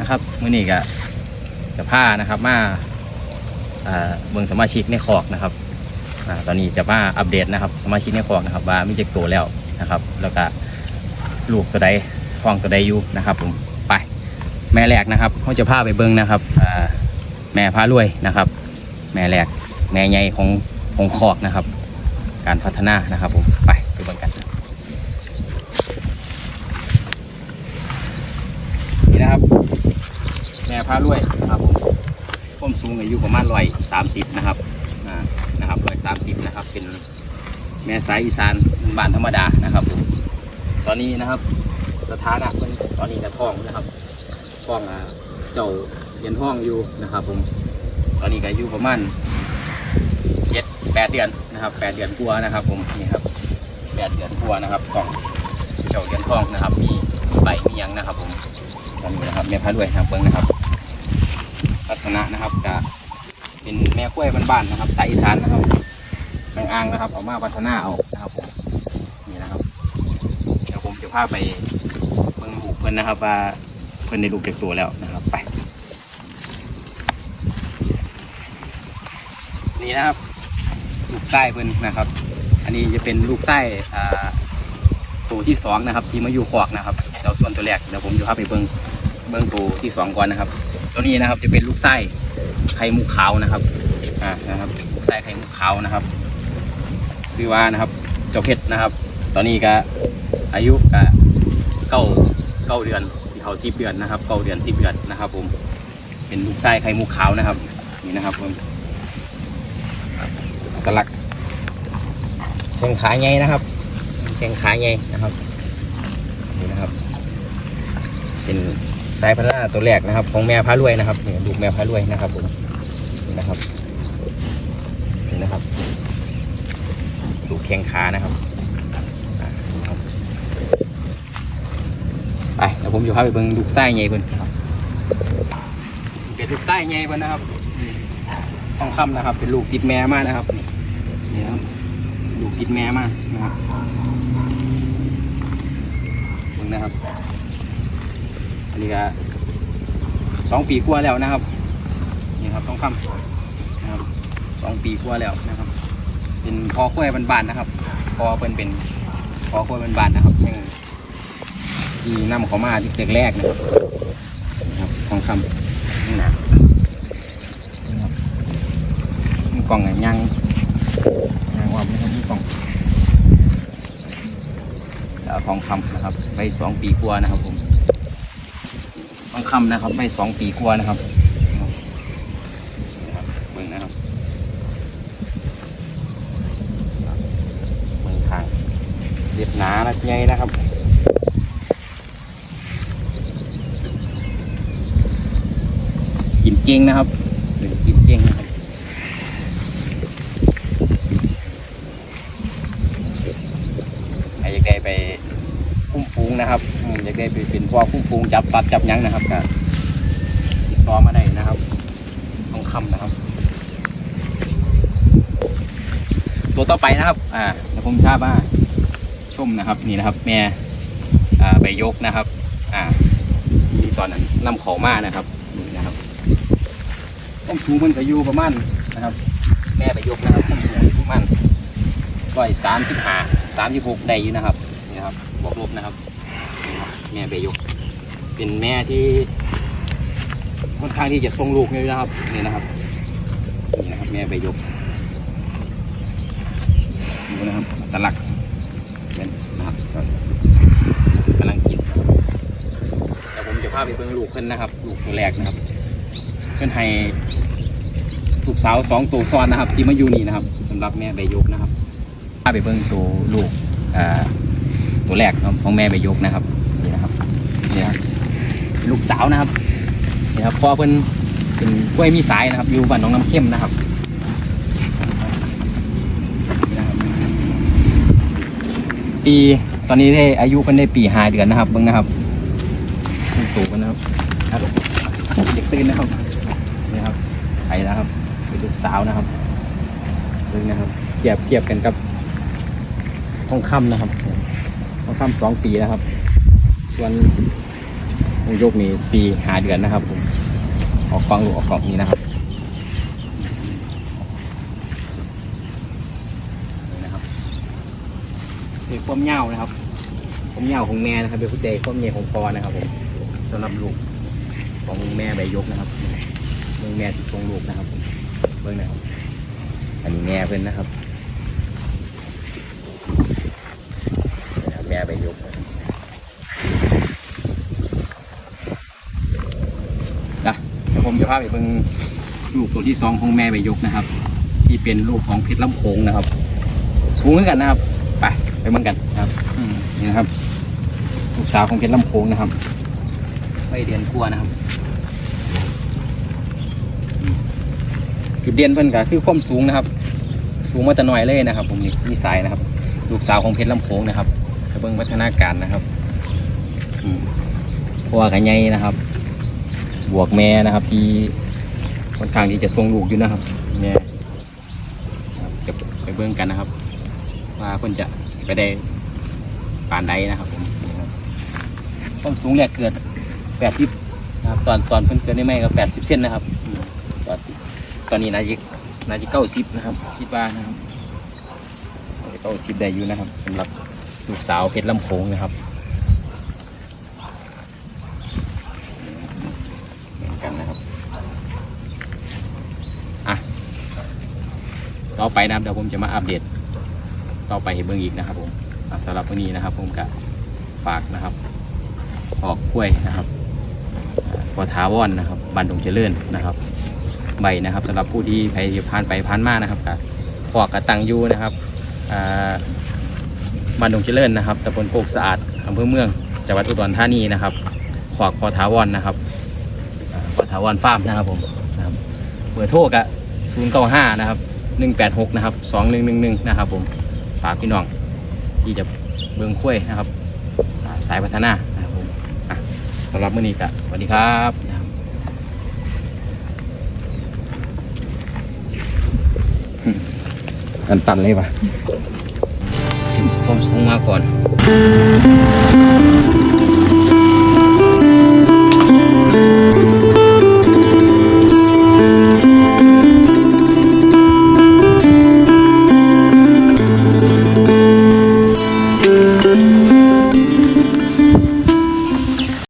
นะครับมื่อนี้ก็จะพานะครับมาอ่าเบิ่งสมาชิกในคอกนะครับอตอนนี้จะมาอัปเดตนะครับ สมาชิกในคอกนะครับ ว่ามีเจ็กตัวแล้วนะครับ แล้วก็ลูกตัวใดฟองตัวใดอยู่นะครับผมไปแม่แรกนะครับเขาจะพาไปเบิ่งนะครับอ่า แม่พารวยนะครับ แม่แรกแม่ใหญ่ของของคอกนะครับ การพัฒนานะครับผมไปไปเบิ่งกันนี่นะครับ แม่พารวยนะครับผมผมสูงอายุประมาณร้อยสามสิบนะครับอ่านะครับร้อยสามสิบนะครับ เป็นแม่สายอีสานบ้านธรรมดานะครับผมตอนนี้นะครับสถานะตอนนี้จะท้องนะครับท้องอ่าเจ้า เรียนท้องอยู่นะครับผมตอนนี้ก็อายุประมาณเจ็ดแปดเดือนนะครับแปดเดือนกลัวานะครับผมนี่ครับแปดเดือนกลัวานะครับของเจ้าเรียนท้องนะครับ มีมีใบมียังนะครับ ผมตอนนี้นะครับแม่พารวยครับเบิ้งนะครับ ลักษณะนะครับจะเป็นแม่กล้วยบ้านๆนะครับสายอีสานนะครับแมงอ่างนะครับเอามาพัฒนาเอานะครับผมนี่นะครับเดี๋ยวผมจะพาไปเบิ้งลูกเพิ่อนนะครับว่าเพิ่อนในลูกเด็กตัวแล้วนะครับ ไป นี่นะครับ ลูกไส้เพิ่นนะครับ อันนี้จะเป็นลูกไส้อ่าตัวที่สองนะครับ ที่มาอยู่ขอกนะครับเดี๋ยวส่วนตัวแรกเดี๋ยวผมจะพาไปเบิ้งเบิ้งตัวที่สองก่อนนะครับ ตัวนี้นะครับจะเป็นลูกไส้ไข่มุกขาวนะครับอ่านะครับลูกไส้ไข่มุกขาวนะครับซื้อว่านะครับเจ้าเพชรนะครับ ตอนนี้ก็อายุก็เก้าเก้าเดือนที่เขาสิบเดือนนะครับเก้าเดือนสิบเดือนนะครับ ผมเป็นลูกไส้ไข่มุกขาวนะครับ นี่นะครับผม กระลักแข้งขาใหญ่นะครับแข้งขาใหญ่นะครับนี่นะครับ เป็นสายพันธุ์หน้าตัวแรกนะครับ ของแม่พารวยนะครับนี่ลูกแม่พารวยนะครับผมนี่นะครับนี่นะครับลูกแข้งขานะครับไปเดี๋ยวผมจะพาไปเบิ่งลูกไส้ใหญ่เพิ่นครับเป็นลูกไส้ใหญ่เพิ่นนะครับนี่ทองคำนะครับ เป็นลูกติดแม่มากนะครับนี่ นี่นะครับลูกิดแม่มากนะครับเบิ่งนะครับ อันนี้ก็สองปีกว่าแล้วนะครับ นี่ครับต้องคำนะครับสองปีกว่าแล้วนะครับ เป็นพอกล้วยบานๆนะครับ พอเป็นเป็นพอกล้วยบานๆนะครับยังที่นำเขามาที่เด็กแรกนะครับนะครับทองคำนี่นะครับกล่องไหน ยังยังว่าไม่ต้องมีกล่องแล้วทองคำนะครับไปสองปีกว่านะครับผมทองคำนะครับไม่สองปีกว่านะครับนะครับเบิ่งนะครับเบิ่งทางเรียบหนานะใหญ่นะครับกินเก่งนะครับกินเก่งนะครับใครอยากได้ไป คุ้มฟูงนะครับอืมอยากได้ไปเป็นพวกคุ้มฟูงจับตัดจับยั้งนะครับก็ติดต่อมาได้นะครับทองคำนะครับ ตัวต่อไปนะครับ อ่าเดี๋ยวผมทราบว่าชมนะครับ นี่นะครับ แม่อ่าใบยกนะครับ อ่าที่ตอนนั้นนำเขามานะครับนี่นะครับต้มสูมันก็อยู่ประมาณนะครับ แม่ใบยกนะครับต้มสูงประมาณร้อยสามสิบห้าสามสิบหกได้อยู่นะครับนี่นะครับบวกลบนะครับ แม่เบยกเป็นแม่ที่ค่อนข้างที่จะทรงลูกเลยนะครับนี่นะครับนี่นะครับ แม่เบยกดูนะครับตะลักเป็นนะครับกำลังกินแต่ผมจะพาไปเบิ่งลูกเพิ่นนะครับ ลูกตัวแรกนะครับ เพิ่นให้ลูกสาวสองตัวซ้อนนะครับ ที่มาอยู่นี่นะครับสำหรับแม่ใบยกนะครับพาไปเบิ่งตัวลูกอ่าตัวแรกของแม่ใบยกนะครับ นี่ครับลูกสาวนะครับนี่ครับพ่อเพิ่นเป็นกล้วยมีสายนะครับ อยู่บ้านหนองน้ำเข้มนะครับปีตอนนี้ได้อายุเพิ่นได้ปีห้าเดือนนะครับเบิ่งนะครับสูงนะครับเด็กตื่นนะครับนี่ครับข่นะครับเป็นลูกสาวนะครับเรื่งนะครับเทียบเทียบกันกับทองคำนะครับทองคำสองปีนะครับ ส่วน ทอยกนี่ปีหาเดือนนะครับผมออกกองลูกออกกองนี้นะครับนี่นะครับคือความเงานะครับผมยาของแม่นะครับเป็นผู้ใจข้อมเมียของพอนะครับผมสำหรับลูกของแม่ใบยกนะครับมืองแม่ที่ทรงลูกนะครับเบื้องนะครับอันนี้แม่เพื่อนนะครับแม่ใบยกนะเดี๋ยว ผมจะพาไปเบิ่งลูกตัวที่สองของแม่ใบยกนะครับ ที่เป็นลูกของเพชรลำโขงนะครับ สูงเหมือนกันนะครับ ไปไปเบิ่งกันนะครับอืมนี่นะครับ ลูกสาวของเพชรลำโพงนะครับไม่เดือนกลัวานะครับอืมจุดเด่นเพิ่นก็คือความสูงนะครับ สูงมาแต่น้อยเลยนะครับ ผมนี่นี่สายนะครับ ลูกสาวของเพชรลำโพงนะครับกระเบื้องพัฒนาการนะครับอืมเพราะว่ากันใหญ่นะครับ บวกแม่นะครับ ที่ค่อนข้างที่จะทรงลูกอยู่นะครับแม่ับจะไปเบิ่งกันนะครับ ว่าเพิ่นจะไปได้ปานใดนะครับผมนี่ความสูงแรกเกิด80นะครับตอนตอนเพิ่นเกิดได้ไหมก็80เซนนะครับ ตอนตอนนี้นาจะน่าจะ90นะครับคิดว่านะครับเก้าสิบได้อยู่นะครับสำหรับลูกสาวเพชรลำโขงนะครับเหมือนกันนะครับอะ ต่อไปนะครับเดี๋ยวผมจะมาอัปเดตต่อไปให้เบิ่งอีกนะครับผมสำหรับวันนี้นะครับผมก็ฝากนะครับออกกล้วยนะครับอ่าพอทาวอนนะครับบันดงเจริญนะครับ ใบนะครับสำหรับผู้ที่ไปผ่านไปผ่านมานะครับกับขอกกระตังยูนะครับบันดงเจริญนะครับตำบลโคกสะอาดอำเภอเมืองจังหวัดอุดรธานีนะครับขอกพอทาวอนนะครับอ่าพอทาวอนฟาร์มนะครับผมเบอร์โทรกะศูนย์เก้าห้านะครับ หนึ่งแปดหกนะครับสองหนึ่งหนึ่งหนึ่งนะครับผมฝากพี่น้องที่จะเบิ่งคุ้วยนะครับอ่าสายพัฒนานะครับผมอะสำหรับมื้อนี้ก็สวัสดีครับนะครับอืมตันตันเลยปะผมสูงมาก่อน